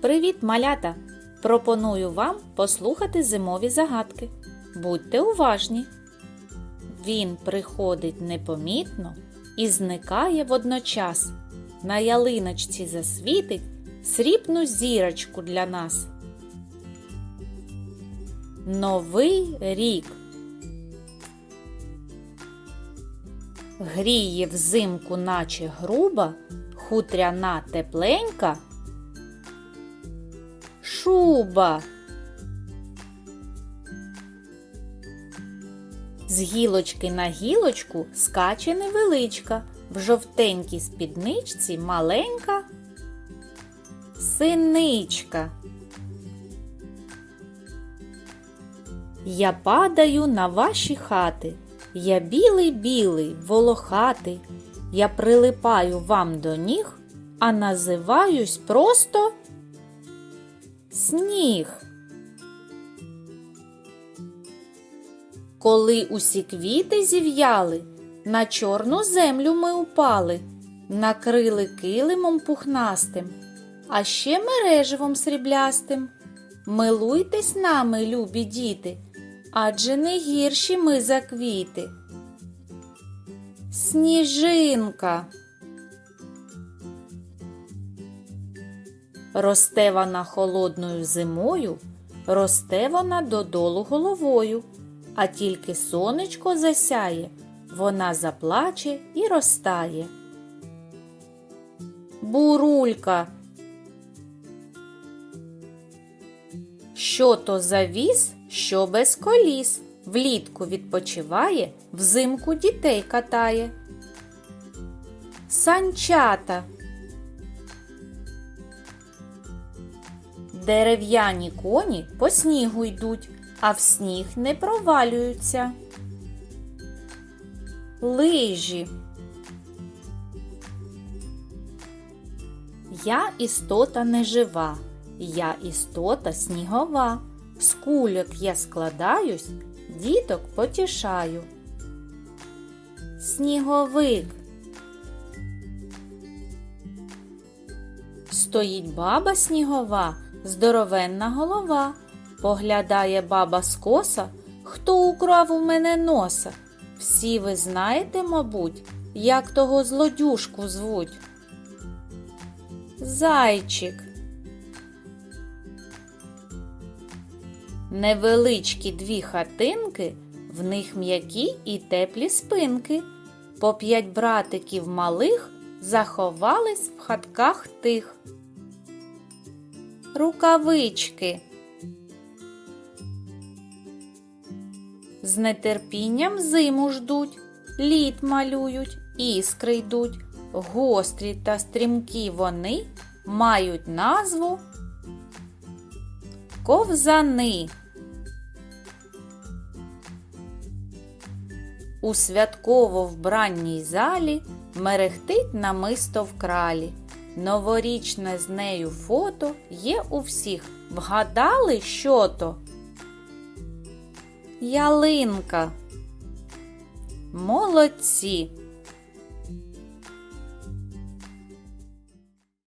Привіт, малята! Пропоную вам послухати зимові загадки. Будьте уважні. Він приходить непомітно і зникає водночас. На ялиночці засвітить срібну зірочку для нас. Новий рік. Гріє взимку, наче груба, хутряна тепленька. Шуба. З гілочки на гілочку скаче невеличка, в жовтенькій спідничці маленька синичка. Я падаю на ваші хати. Я білий білий, волохатий. Я прилипаю вам до ніг, а називаюсь просто сніг. Коли усі квіти зів'яли, на чорну землю ми упали, накрили килимом пухнастим, а ще мереживом сріблястим. Милуйтесь нами, любі діти, адже не гірші ми за квіти. Сніжинка. Росте вона холодною зимою, росте вона додолу головою, а тільки сонечко засяє, вона заплаче і розтає. Бурулька. Що то за віз, що без коліс, влітку відпочиває, взимку дітей катає. Санчата. Дерев'яні коні по снігу йдуть, а в сніг не провалюються. Лижі. Я істота нежива, я істота снігова. З кульок я складаюсь, діток потішаю. Сніговик. Стоїть баба снігова, здоровенна голова. Поглядає баба скоса, хто украв у мене носа. Всі ви знаєте, мабуть, як того злодюшку звуть. Зайчик. Невеличкі дві хатинки, в них м'які і теплі спинки. По п'ять братиків малих заховались в хатках тих. Рукавички. З нетерпінням зиму ждуть, лід малюють, іскри йдуть. Гострі та стрімкі вони мають назву ковзани. У святково вбранній залі мерехтить намисто в кралі. Новорічне з нею фото є у всіх. Вгадали, що то? Ялинка. Молодці!